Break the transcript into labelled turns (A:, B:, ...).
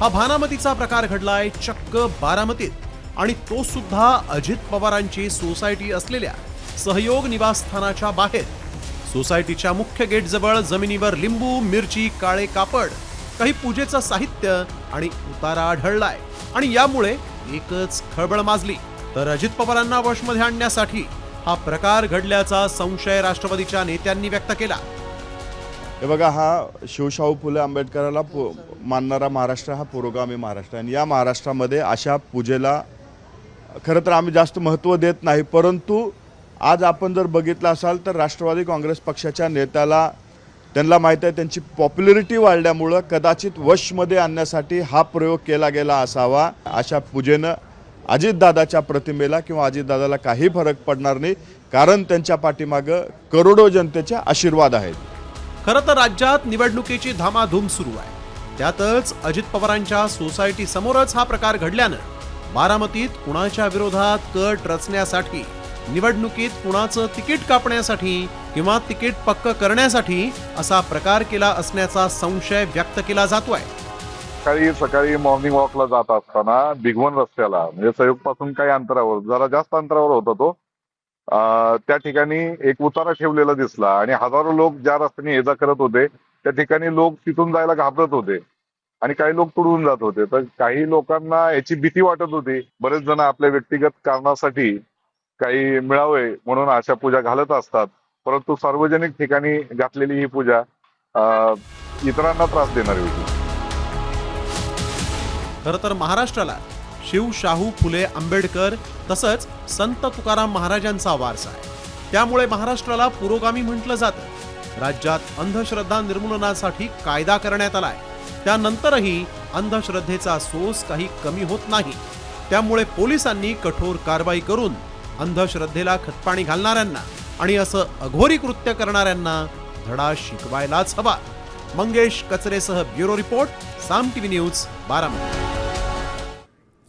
A: हा भानामतीचा प्रकार घडलाय चक्क बारामतीत. आणि तो सुद्धा अजित पवारांची सोसायटी असलेल्या सहयोग निवासस्थानाच्या बाहेर. सोसायटीच्या मुख्य गेटजवळ जमिनीवर लिंबू मिरची काळे कापड काही पूजेचं साहित्य आणि उतारा आढळलाय. आणि यामुळे एकच खळबळ माजली. तर अजित पवारांना वशमध्ये आणण्यासाठी हा प्रकार घडल्याचा संशय राष्ट्रवादीच्या नेत्यांनी व्यक्त केला.
B: हे बघा हा शिवशाहू फुले आंबेडकराला पु मानणारा महाराष्ट्र हा पुरोगामी महाराष्ट्र आणि या महाराष्ट्रामध्ये अशा पूजेला खरं तर आम्ही जास्त महत्त्व देत नाही परंतु आज आपण जर बघितलं असाल तर राष्ट्रवादी काँग्रेस पक्षाच्या नेत्याला त्यांना माहीत आहे त्यांची पॉप्युलरिटी वाढल्यामुळं कदाचित वशमध्ये आणण्यासाठी हा प्रयोग केला गेला असावा. अशा पूजेनं अजितदादाच्या प्रतिमेला किंवा अजितदादाला काही फरक पडणार नाही कारण त्यांच्या पाठीमागं करोडो जनतेचे आशीर्वाद आहेत.
A: खरं तर राज्यात निवडणुकीची धामाधूम सुरू आहे. त्यातच अजित पवारांच्या सोसायटी समोरच हा प्रकार घडल्यानं बारामतीत कुणाच्या विरोधात कट रचण्यासाठी निवडणुकीत कुणाचं तिकीट कापण्यासाठी किंवा तिकीट पक्क करण्यासाठी असा प्रकार केला असण्याचा संशय व्यक्त केला जातोय.
C: सकाळी सकाळी मॉर्निंग वॉकला जात असताना बिगवन रस्त्याला म्हणजे पासून काही अंतरावर जरा जास्त अंतरावर होता तो त्या ठिकाणी एक उतारा ठेवलेला दिसला आणि हजारो लोक ज्या रस्त्याने ये जा करत होते त्या ठिकाणी लोक तिथून जायला घाबरत होते आणि काही लोक तुडवून जात होते. तर काही लोकांना याची भीती वाटत होती. बरेच जण आपल्या व्यक्तिगत कारणासाठी काही मिळावे म्हणून अशा पूजा घालत असतात. परंतु सार्वजनिक ठिकाणी घातलेली ही पूजा अं, इतरांना त्रास देणारी होती.
A: खरं तर महाराष्ट्राला शिव शाहू फुले आंबेडकर तसंच संत तुकाराम महाराजांचा वारसा आहे. त्यामुळे महाराष्ट्राला पुरोगामी म्हटलं जातं. राज्यात अंधश्रद्धा निर्मूलनासाठी कायदा करण्यात आलाय. त्यानंतरही अंधश्रद्धेचा सोस काही कमी होत नाही. त्यामुळे पोलिसांनी कठोर कारवाई करून अंधश्रद्धेला खतपाणी घालणाऱ्यांना आणि असं अघोरी कृत्य करणाऱ्यांना धडा शिकवायलाच हवा. Mangesh कचरेसह bureau report Saam TV news Baramati.